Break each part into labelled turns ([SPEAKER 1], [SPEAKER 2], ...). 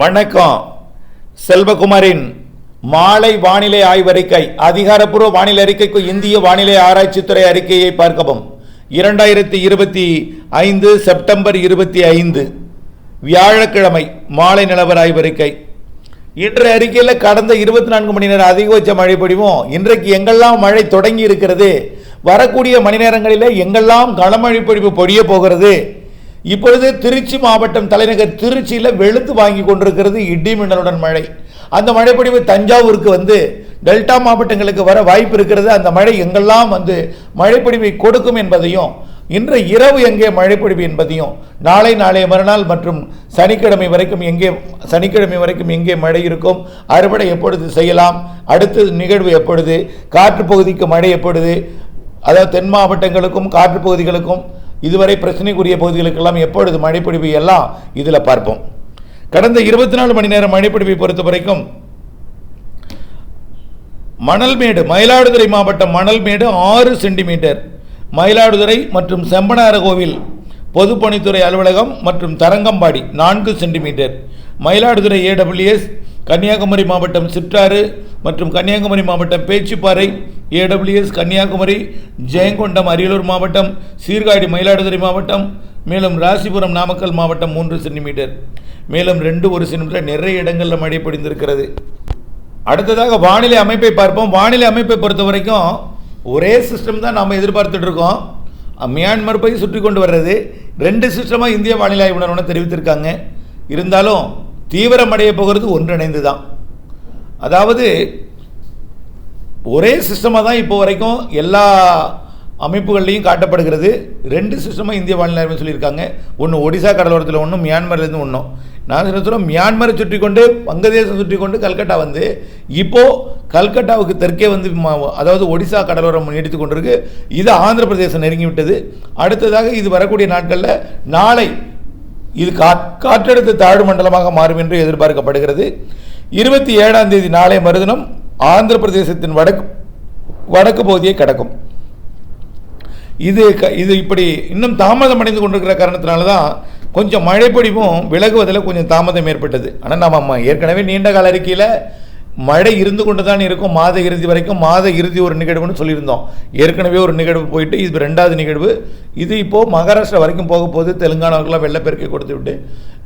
[SPEAKER 1] வணக்கம். செல்வகுமாரின் மாலை வானிலை ஆய்வறிக்கை அதிகாரப்பூர்வ வானிலை அறிக்கைக்கு இந்திய வானிலை ஆராய்ச்சித்துறை அறிக்கையை பார்க்கவும். இரண்டாயிரத்தி இருபத்தி ஐந்து செப்டம்பர் இருபத்தி ஐந்து வியாழக்கிழமை மாலை நிலவர ஆய்வறிக்கை. இன்றைய அறிக்கையில் கடந்த இருபத்தி நான்கு மணி நேரம் அதிகபட்ச மழை பொழிவும் இன்றைக்கு எங்கெல்லாம் மழை தொடங்கி இருக்கிறது வரக்கூடிய மணி நேரங்களில் எங்கெல்லாம் கனமழை பொழிவு பொழிய போகிறது இப்பொழுது திருச்சி மாவட்டம் தலைநகர் திருச்சியில் வெளுத்து வாங்கி கொண்டிருக்கிறது இடி மின்னலுடன் மழை. அந்த மழைப்பொழிவு தஞ்சாவூருக்கு வந்து டெல்டா மாவட்டங்களுக்கு வர வாய்ப்பு இருக்கிறது. அந்த மழை எங்கெல்லாம் வந்து மழைப்பொழிவை கொடுக்கும் என்பதையும் இன்று இரவு எங்கே மழைப்பொழிவு என்பதையும் நாளை நாளைய மறுநாள் மற்றும் சனிக்கிழமை வரைக்கும் எங்கே சனிக்கிழமை வரைக்கும் எங்கே மழை இருக்கும் அறுவடை எப்பொழுது செய்யலாம் அடுத்த நிகழ்வு எப்பொழுது காற்று பகுதிக்கு மழை எப்பொழுது அதாவது தென் மாவட்டங்களுக்கும் காற்று பகுதிகளுக்கும் இதுவரை பிரச்சனைக்குரிய பகுதிகளுக்கெல்லாம் எப்பொழுது மழைப்பிடிப்பு எல்லாம் இதில் பார்ப்போம். கடந்த இருபத்தி நாலு மணி நேரம் மழைப்பிடிப்பை பொறுத்த வரைக்கும் மணல்மேடு மயிலாடுதுறை மாவட்டம் மணல்மேடு ஆறு சென்டிமீட்டர். மயிலாடுதுறை மற்றும் செம்பனாரகோவில் பொதுப்பணித்துறை அலுவலகம் மற்றும் தரங்கம்பாடி நான்கு சென்டிமீட்டர். மயிலாடுதுறை ஏடபிள்யூஎஸ் கன்னியாகுமரி மாவட்டம் சிற்றாறு மற்றும் கன்னியாகுமரி மாவட்டம் பேச்சிப்பாறை ஏடபிள்யூஎஸ் கன்னியாகுமரி ஜெயங்கொண்டம் அரியலூர் மாவட்டம் சீர்காழி மயிலாடுதுறை மாவட்டம் மேலும் ராசிபுரம் நாமக்கல் மாவட்டம் மூன்று சென்டிமீட்டர். மேலும் ரெண்டு ஒரு சென்டிமீட்டர் நிறைய இடங்களில் மழை பொழிந்திருக்கிறது. அடுத்ததாக வானிலை அமைப்பை பார்ப்போம். வானிலை அமைப்பை பொறுத்த வரைக்கும் ஒரே சிஸ்டம் தான் நாம் எதிர்பார்த்துட்டு இருக்கோம். மியான்மர் போய் சுற்றி கொண்டு வர்றது. ரெண்டு சிஸ்டமாக இந்திய வானிலை ஆய்வு நிறுவனம் தெரிவித்திருக்காங்க. இருந்தாலும் தீவிரமடைய போகிறது ஒன்றிணைந்து தான் அதாவது ஒரே சிஸ்டமாக தான் இப்போ வரைக்கும் எல்லா அமைப்புகள்லையும் காட்டப்படுகிறது. ரெண்டு சிஸ்டமாக இந்திய வானிலை சொல்லியிருக்காங்க. ஒன்று ஒடிசா கடலோரத்தில் ஒன்றும் மியான்மர்லேருந்து ஒன்றும் நான் என்ன சொல்கிறோம் மியான்மரை சுற்றி கொண்டு வங்கதேசம் சுற்றி கொண்டு கல்கட்டா வந்து இப்போது கல்கட்டாவுக்கு தெற்கே வந்து அதாவது ஒடிசா கடலோரம் நீடித்து கொண்டிருக்கு. இது ஆந்திர பிரதேசம் நெருங்கி விட்டது அடுத்ததாக இது வரக்கூடிய நாட்களில் நாளை இது காற் காற்றழுத்த தாழ்வு மண்டலமாக மாறும் என்று எதிர்பார்க்கப்படுகிறது. இருபத்தி ஏழாம் தேதி நாளை மறுதினம் ஆந்திர பிரதேசத்தின் வடக்கு வடக்கு பகுதியை கடக்கும். இது க- இது இப்படி இன்னும் தாமதம் அடைந்து கொண்டிருக்கிற காரணத்தினால தான் கொஞ்சம் மழைப்பொழிவும் விலகுவதில் கொஞ்சம் தாமதம் ஏற்பட்டது. ஆனால் நம்ம ஏற்கனவே நீண்ட கால அறிக்கையில் மழை இருந்து கொண்டு தான் இருக்கும். மாத இறுதி வரைக்கும் மாத இறுதி ஒரு நிகழ்வுன்னு சொல்லியிருந்தோம். ஏற்கனவே ஒரு நிகழ்வு போயிட்டு இது ரெண்டாவது நிகழ்வு. இது இப்போது மகாராஷ்டிரா வரைக்கும் போக போகுது. தெலுங்கானாவுக்குலாம் வெள்ளப்பெருக்கை கொடுத்து விட்டு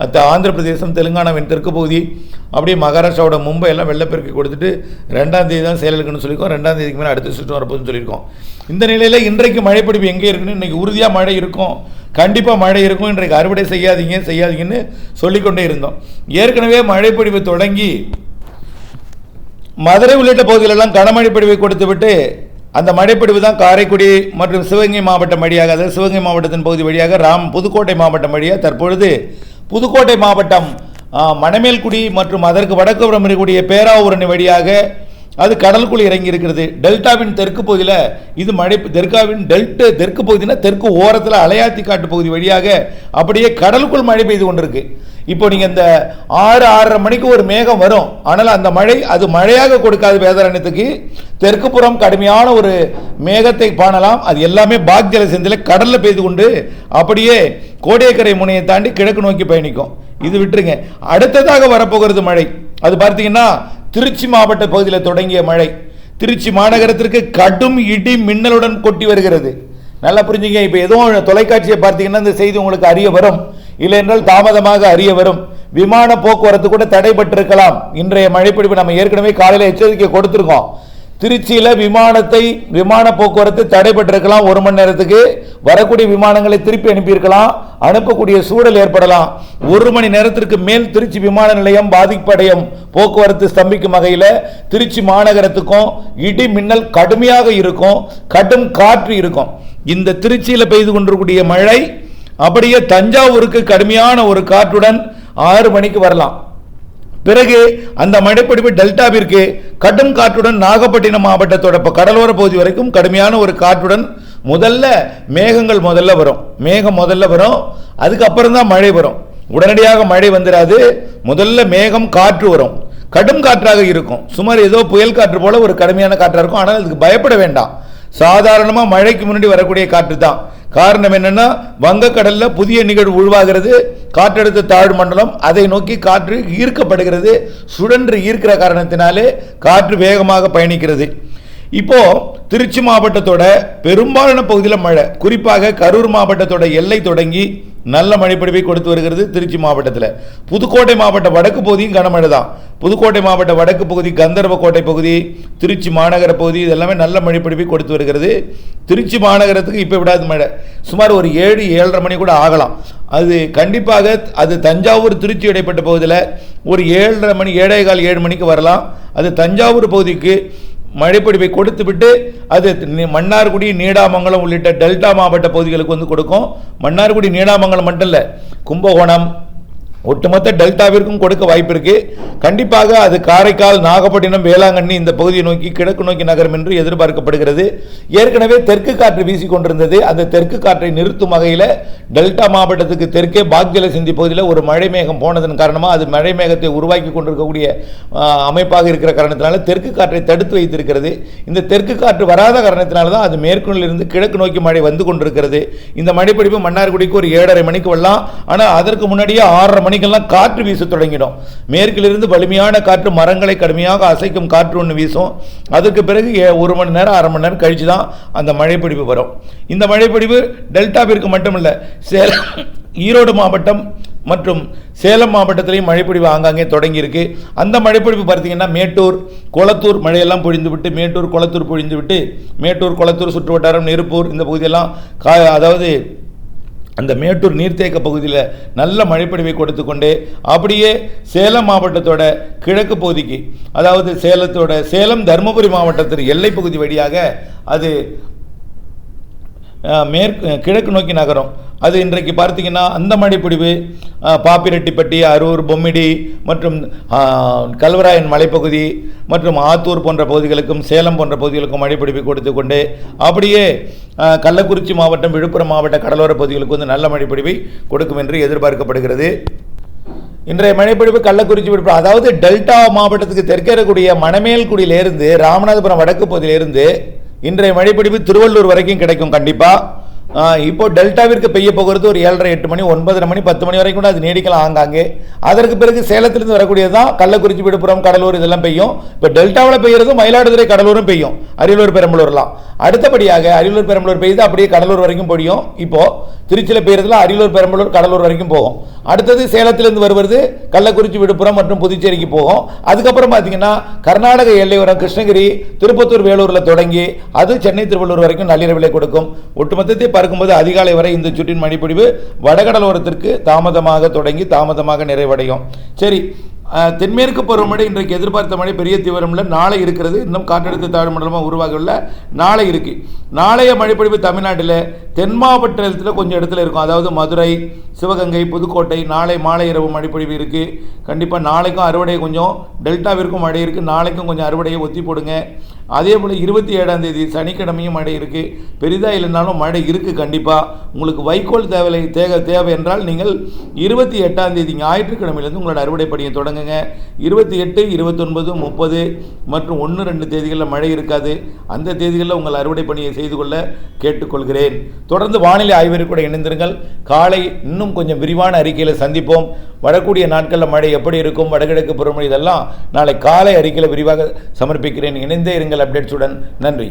[SPEAKER 1] அத்த ஆந்திர பிரதேசம் தெலுங்கானாவின் தெற்கு பகுதி அப்படியே மகாராஷ்டிராவோட மும்பை எல்லாம் வெள்ளப்பெருக்கை கொடுத்துட்டு ரெண்டாம் தேதி தான் செயலுக்குன்னு சொல்லியிருக்கோம். ரெண்டாம் தேதிக்கு மேலே அடுத்த சுற்று வரப்போகுதுன்னு சொல்லியிருக்கோம். இந்த நிலையில் இன்றைக்கு மழைப்பிடிப்பு எங்கே இருக்குன்னு இன்றைக்கி உறுதியாக மழை இருக்கும். கண்டிப்பாக மழை இருக்கும். இன்றைக்கு அறுவடை செய்யாதீங்க செய்யாதீங்கன்னு சொல்லிக்கொண்டே இருந்தோம். ஏற்கனவே மழைப்பிடிப்பு தொடங்கி மதுரை உள்ளிட்ட பகுதிகளெல்லாம் கனமழை பொழிவை அந்த மழைப்பொழிவு தான் காரைக்குடி மற்றும் சிவகங்கை மாவட்டம் வழியாக அதாவது சிவகங்கை மாவட்டத்தின் பகுதி வழியாக ராம் புதுக்கோட்டை மாவட்டம் வழியாக தற்பொழுது புதுக்கோட்டை மாவட்டம் மணமேல்குடி மற்றும் அதற்கு வடக்குபுறம் இருக்கக்கூடிய பேராவூரணி வழியாக அது கடலுக்குள் இறங்கி இருக்கிறது. டெல்டாவின் தெற்கு பகுதியில் இது மழை தெற்காவின் டெல்டா தெற்கு பகுதினா தெற்கு ஓரத்தில் அலையாத்தி காட்டு பகுதி வழியாக அப்படியே கடலுக்குள் மழை பெய்து கொண்டிருக்கு. இப்போ நீங்கள் இந்த ஆறு ஆறரை மணிக்கு ஒரு மேகம் வரும். ஆனால் அந்த மழை அது மழையாக கொடுக்காது வேதாரண்யத்துக்கு தெற்கு புறம் கடுமையான ஒரு மேகத்தை காணலாம். அது எல்லாமே பாக் ஜலசந்தியில் கடலில் பெய்து கொண்டு அப்படியே கோடியக்கரை முனையை தாண்டி கிழக்கு நோக்கி பயணிக்கும். இது விட்டுருங்க. அடுத்ததாக வரப்போகிறது மழை. அது பார்த்தீங்கன்னா திருச்சி மாவட்ட பகுதியில் தொடங்கிய மழை திருச்சி மாநகரத்திற்கு கடும் இடி மின்னலுடன் கொட்டி வருகிறது. நல்லா புரிஞ்சுங்க இப்போ எதுவும் தொலைக்காட்சியை பார்த்தீங்கன்னா இந்த செய்தி உங்களுக்கு அறிய வரும். இல்லை என்றால் தாமதமாக அறிய வரும். விமான போக்குவரத்து கூட தடைபட்டிருக்கலாம். இன்றைய மழைப்பிடிப்பு நம்ம ஏற்கனவே காலையில் எச்சரிக்கை கொடுத்துருக்கோம். திருச்சியில் விமானத்தை விமான போக்குவரத்து தடைபட்டிருக்கலாம். ஒரு மணி நேரத்துக்கு வரக்கூடிய விமானங்களை திருப்பி அனுப்பியிருக்கலாம். அனுப்பக்கூடிய சூழல் ஏற்படலாம். ஒரு மணி நேரத்திற்கு மேல் திருச்சி விமான நிலையம் பாதிப்படையும் போக்குவரத்து ஸ்தம்பிக்கும் வகையில் திருச்சி மாநகரத்துக்கும் இடி மின்னல் கடுமையாக இருக்கும். கடும் காற்று இருக்கும். இந்த திருச்சியில் பெய்து கொண்டிருக்கூடிய மழை அப்படியே தஞ்சாவூருக்கு கடுமையான ஒரு காற்றுடன் ஆறு மணிக்கு வரலாம். பிறகு அந்த மழைப்பிடிப்பு டெல்டாவிற்கு கடும் காற்றுடன் நாகப்பட்டினம் மாவட்டத்தோட கடலோர பகுதி வரைக்கும் கடுமையான ஒரு காற்றுடன் முதல்ல மேகங்கள் முதல்ல வரும். மேகம் முதல்ல வரும். அதுக்கப்புறம் தான் மழை வரும். உடனடியாக மழை வந்துடாது முதல்ல மேகம் காற்று வரும். கடும் காற்றாக இருக்கும். சுமார் ஏதோ புயல் காற்று போல ஒரு கடுமையான காற்றாக இருக்கும். ஆனால் அதுக்கு பயப்பட வேண்டாம். சாதாரணமாக மழைக்கு முன்னாடி வரக்கூடிய காற்று தான். காரணம் என்னன்னா வங்கக்கடல்ல புதிய நிகழ்வு உருவாகிறது. காற்றழுத்த தாழ்வு மண்டலம் அதை நோக்கி காற்று ஈர்க்கப்படுகிறது. சுழன்று ஈர்க்கிற காரணத்தினாலே காற்று வேகமாக பயணிக்கிறது. இப்போ திருச்சி மாவட்டத்தோட பெரும்பாலான பகுதியில் மழை குறிப்பாக கரூர் மாவட்டத்தோட எல்லை தொடங்கி நல்ல மழைப்பொழிவை கொடுத்து வருகிறது திருச்சி மாவட்டத்தில். புதுக்கோட்டை மாவட்ட வடக்கு பகுதியும் கனமழை தான் புதுக்கோட்டை மாவட்ட வடக்கு பகுதி கந்தர்வக்கோட்டை பகுதி திருச்சி மாநகர பகுதி இதெல்லாமே நல்ல மழைப்பொழிவை கொடுத்து வருகிறது. திருச்சி மாநகரத்துக்கு இப்போ விடாது மழை. சுமார் ஒரு ஏழு ஏழரை மணி கூட ஆகலாம். அது கண்டிப்பாக அது தஞ்சாவூர் திருச்சி இடைப்பட்ட பகுதியில் ஒரு ஏழரை மணி ஏழே கால் ஏழு மணிக்கு வரலாம். அது தஞ்சாவூர் பகுதிக்கு மழைப்பொழிவை கொடுத்துவிட்டு அது மன்னார்குடி நீடாமங்கலம் உள்ளிட்ட டெல்டா மாவட்ட பகுதிகளுக்கு வந்து கொடுக்கும். மன்னார்குடி நீடாமங்கலம் மட்டும் இல்லை கும்பகோணம் ஒட்டுமொத்த டெல்டாவிற்கும் கொடுக்க வாய்ப்பு இருக்கு கண்டிப்பாக அது காரைக்கால் நாகப்பட்டினம் வேளாங்கண்ணி இந்த பகுதியை நோக்கி கிழக்கு நோக்கி நகரும் என்று எதிர்பார்க்கப்படுகிறது. ஏற்கனவே தெற்கு காற்று வீசிக்கொண்டிருந்தது அந்த தெற்கு காற்றை நிறுத்தும் வகையில் டெல்டா மாவட்டத்துக்கு தெற்கே பாக்ஜல சிந்தி பகுதியில் ஒரு மழை மேகம் போனதன் காரணமாக அது மழை மேகத்தை உருவாக்கி கொண்டிருக்கக்கூடிய அமைப்பாக இருக்கிற காரணத்தினால தெற்கு காற்றை தடுத்து வைத்திருக்கிறது. இந்த தெற்கு காற்று வராத காரணத்தினால தான் அது மேற்குள்ளிருந்து கிழக்கு நோக்கி மழை வந்து கொண்டிருக்கிறது. இந்த மழைப்பிடிப்பு மன்னார்குடிக்கு ஒரு ஏழரை மணிக்கு வரலாம். ஆனால் அதற்கு முன்னாடியே ஆறரை மணிக்கெல்லாம் காற்று வீச தொடங்கிடும். மேற்கிலிருந்து வலிமையான காற்று மரங்களை கடுமையாக அசைக்கும் காற்று ஒன்று வீசும். அதுக்கு பிறகு ஒரு மணி நேரம் அரை மணி நேரம் கழிச்சு தான் அந்த மழைப்பிடிப்பு வரும். இந்த மழைப்பிடிப்பு டெல்டாவிற்கு மட்டுமல்ல சேலம் ஈரோடு மாவட்டம் மற்றும் சேலம் மாவட்டத்திலையும் மழைப்பொழிவு ஆங்காங்கே தொடங்கியிருக்கு. அந்த மழைப்பொழிவு பார்த்தீங்கன்னா மேட்டூர் குளத்தூர் மழையெல்லாம் பொழிந்து விட்டு மேட்டூர் குளத்தூர் பொழிந்து விட்டு மேட்டூர் குளத்தூர் சுற்று வட்டாரம் நெருப்பூர் இந்த பகுதியெல்லாம் கா அதாவது அந்த மேட்டூர் நீர்த்தேக்க பகுதியில் நல்ல மழைப்பொழிவை கொடுத்து கொண்டே அப்படியே சேலம் மாவட்டத்தோட கிழக்கு பகுதிக்கு அதாவது சேலத்தோட சேலம் தருமபுரி மாவட்டத்தின் எல்லை பகுதி வழியாக அது மேற்கு கிழக்கு நோக்கி நகரும். அது இன்றைக்கு பார்த்தீங்கன்னா அந்த மழைப்பொழிவு பாப்பிரெட்டிப்பட்டி அரூர் பொம்மிடி மற்றும் கல்வராயன் மலைப்பகுதி மற்றும் ஆத்தூர் போன்ற பகுதிகளுக்கும் சேலம் போன்ற பகுதிகளுக்கும் மழைப்பிடிப்பு கொடுத்து கொண்டு அப்படியே கள்ளக்குறிச்சி மாவட்டம் விழுப்புரம் மாவட்ட கடலோர பகுதிகளுக்கு வந்து நல்ல மழைப்பிடிவை கொடுக்கும் என்று எதிர்பார்க்கப்படுகிறது. இன்றைய மழைப்பொழிவு கள்ளக்குறிச்சி விழுப்புரம் அதாவது டெல்டா மாவட்டத்துக்கு தெற்கேறக்கூடிய மணமேல்குடியிலிருந்து ராமநாதபுரம் வடக்கு பகுதியிலிருந்து இன்றைய மழைப்பொழிவு திருவள்ளூர் வரைக்கும் கிடைக்கும் கண்டிப்பாக இப்போ டெல்டாவிற்கு பெய்ய போகிறது ஒரு ஏழரை எட்டு மணி ஒன்பதரை மணி பத்து மணி வரைக்கும் கூட அது நீடிக்கலாம் ஆங்காங்கே. அதற்கு பிறகு சேலத்திலிருந்து வரக்கூடியது தான் கள்ளக்குறிச்சி விழுப்புரம் கடலூர் இதெல்லாம் பெய்யும். இப்போ டெல்டாவில் பெய்யறதும் மயிலாடுதுறை கடலூரும் பெய்யும். அரியலூர் பெரம்பலூர்லாம். அடுத்தபடியாக அரியலூர் பெரம்பலூர் பெய்யுது அப்படியே கடலூர் வரைக்கும் பொடியும். இப்போ திருச்சியில் பெய்யறதுல அரியலூர் பெரம்பலூர் கடலூர் வரைக்கும் போகும். அடுத்தது சேலத்திலிருந்து வருவது கள்ளக்குறிச்சி விழுப்புரம் மற்றும் புதுச்சேரிக்கு போகும். அதுக்கப்புறம் பார்த்தீங்கன்னா கர்நாடக எல்லையோரம் கிருஷ்ணகிரி திருப்பத்தூர் வேலூரில் தொடங்கி அது சென்னை திருவள்ளூர் வரைக்கும் நள்ளிரவிலை கொடுக்கும். ஒட்டுமொத்தத்தை பார்க்கும்போது அதிகாலை வரை இந்த சுற்றின் மழைப்பொழிவு வடகடலோரத்திற்கு தாமதமாக தொடங்கி தாமதமாக நிறைவடையும். சரி தென்மேற்கு பருவமழை இன்றைக்கு எதிர்பார்த்த மழை பெரிய தீவிரமில்லை நாளை இருக்கிறது. இன்னும் காற்றழுத்த தாழ்வு மண்டலமாக உருவாகவில்லை. நாளை இருக்கு. நாளைய மழைப்பொழிவு தமிழ்நாட்டில் தென் மாவட்டத்தில் கொஞ்சம் இடத்துல இருக்கும். அதாவது மதுரை சிவகங்கை புதுக்கோட்டை நாளை மாலை இரவு மழைப்பொழிவு இருக்குது கண்டிப்பாக நாளைக்கும் அறுவடை கொஞ்சம் டெல்டாவிற்கும் மழை இருக்குது நாளைக்கும் கொஞ்சம் அறுவடையை ஒத்தி போடுங்க. அதே போல் இருபத்தி ஏழாம் தேதி சனிக்கிழமையும் மழை இருக்குது பெரிதாக இல்லைனாலும் மழை இருக்குது கண்டிப்பாக உங்களுக்கு வைக்கோல் தேவை தேவை தேவை என்றால் நீங்கள் இருபத்தி எட்டாம் தேதி ஞாயிற்றுக்கிழமையிலேருந்து உங்களோட அறுவடை பணியை தொடங்குங்க. இருபத்தி எட்டு இருபத்தொன்பது முப்பது மற்றும் ஒன்று ரெண்டு தேதிகளில் மழை இருக்காது. அந்த தேதிகளில் உங்கள் அறுவடை பணியை செய்து கொள்ள கேட்டுக்கொள்கிறேன். தொடர்ந்து வானிலை ஆய்வறிக்கூட கூட இணைந்திருங்கள். காலை இன்னும் கொஞ்சம் விரிவான அறிக்கையில் சந்திப்போம். வரக்கூடிய நாட்களில் மழை எப்படி இருக்கும் வடகிழக்கு பருவமழை இதெல்லாம் நாளை காலை அறிக்கையில் விரிவாக சமர்ப்பிக்கிறேன். இணைந்தே இருங்கள் அப்டேட்ஸுடன். நன்றி.